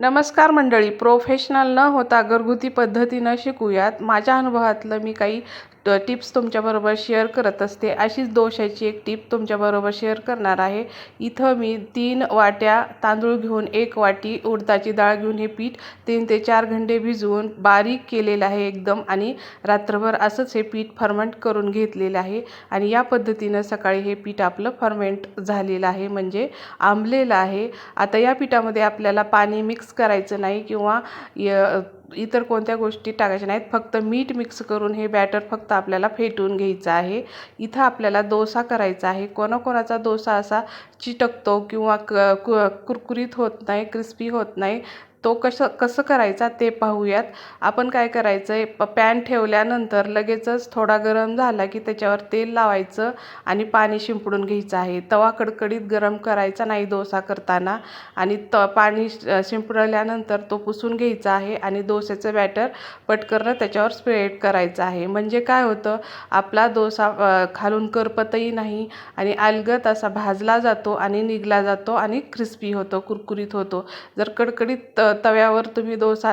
नमस्कार मंडळी प्रोफेशनल न होता घरगुती पद्धतीनं शिकूयात. माझ्या अनुभवातलं मी काही टिप्स तुमच्याबरोबर शेअर करत असते. अशीच दोशाची एक टिप तुमच्याबरोबर शेअर करणार आहे. इथं मी तीन वाट्या तांदूळ घेऊन एक वाटी उडदाची डाळ घेऊन हे पीठ तीन ते चार घंटे भिजवून बारीक केलेलं आहे एकदम आणि रात्रभर असंच हे पीठ फर्मेंट करून घेतलेलं आहे. आणि या पद्धतीनं सकाळी हे पीठ आपलं फर्मेंट झालेलं आहे. म्हणजे आंबलेलं आहे. आता या पिठामध्ये आपल्याला पाणी मिक्स करायचं नाही किंवा य इतर कोणत्या गोष्टी टाकायच्या नाहीत. फक्त मीठ मिक्स करून हे बॅटर फक्त आपल्याला फेटून घ्यायचं आहे. इथं आपल्याला डोसा करायचा आहे. कोणाकोणाचा डोसा असा चिटकतो किंवा क कु कुरकुरीत होत नाही क्रिस्पी होत नाही. तो कसं कसं करायचा ते पाहूयात. आपण काय करायचं आहे प पॅन ठेवल्यानंतर लगेचच थोडा गरम झाला की त्याच्यावर तेल लावायचं आणि पाणी शिंपडून घ्यायचं आहे. तवा कडकडीत गरम करायचा नाही डोसा करताना आणि त पाणी शिंपडल्यानंतर तो पुसून घ्यायचा आहे आणि डोस्याचं बॅटर पटकन त्याच्यावर स्प्रेड करायचं आहे. म्हणजे काय होतं आपला डोसा खालून करपतही नाही आणि अलगत असा भाजला जातो आणि निघला जातो आणि क्रिस्पी होतो कुरकुरीत होतो. जर कडकडीत तव्यावर तुम्ही डोसा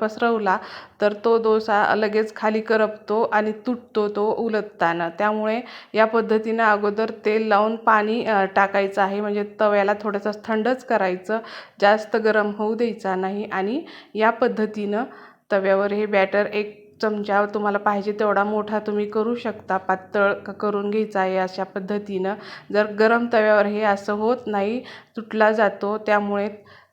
पसरवला तर तो डोसा लगेच खाली करपतो आणि तुटतो तो उलटताना. त्यामुळे या पद्धतीनं अगोदर तेल लावून पाणी टाकायचं आहे. म्हणजे तव्याला थोडंसं थंडच करायचं जास्त गरम होऊ द्यायचा नाही आणि या पद्धतीनं तव्यावर हे बॅटर एक चमचा तुम्हाला पाहिजे तेवढा मोठा तुम्ही करू शकता. पातळ करून घ्यायचा आहे अशा पद्धतीनं. जर गरम तव्यावर हे असं होत नाही तुटला जातो त्यामुळे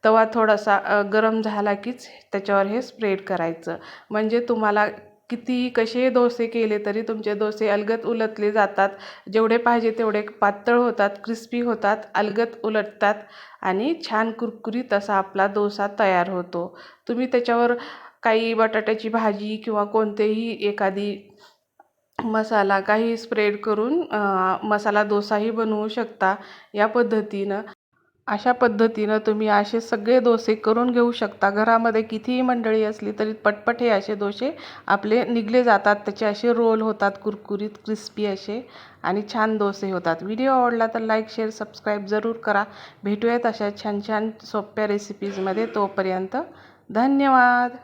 तवा थोडासा गरम झाला कीच त्याच्यावर हे स्प्रेड करायचं. म्हणजे तुम्हाला किती कसे डोसे केले तरी तुमचे डोसे अलगद उलटले जातात. जेवढे पाहिजे तेवढे पातळ होतात क्रिस्पी होतात अलगत उलटतात आणि छान कुरकुरीत असा आपला डोसा तयार होतो. तुम्ही त्याच्यावर काही बटाट्याची भाजी किंवा कोणतेही एखादी मसाला काही स्प्रेड करून मसाला डोसाही बनवू शकता या पद्धतीनं. अशा पद्धतीनं तुम्ही असे सगळे डोसे करून घेऊ शकता. घरामध्ये कितीही मंडळी असली तरी पटपट हे असे डोसे आपले निघले जातात. त्याचे असे रोल होतात कुरकुरीत क्रिस्पी असे आणि छान डोसे होतात. व्हिडिओ आवडला तर लाईक शेअर सबस्क्राईब जरूर करा. भेटूयात अशा छान छान सोप्या रेसिपीजमध्ये तोपर्यंत धन्यवाद.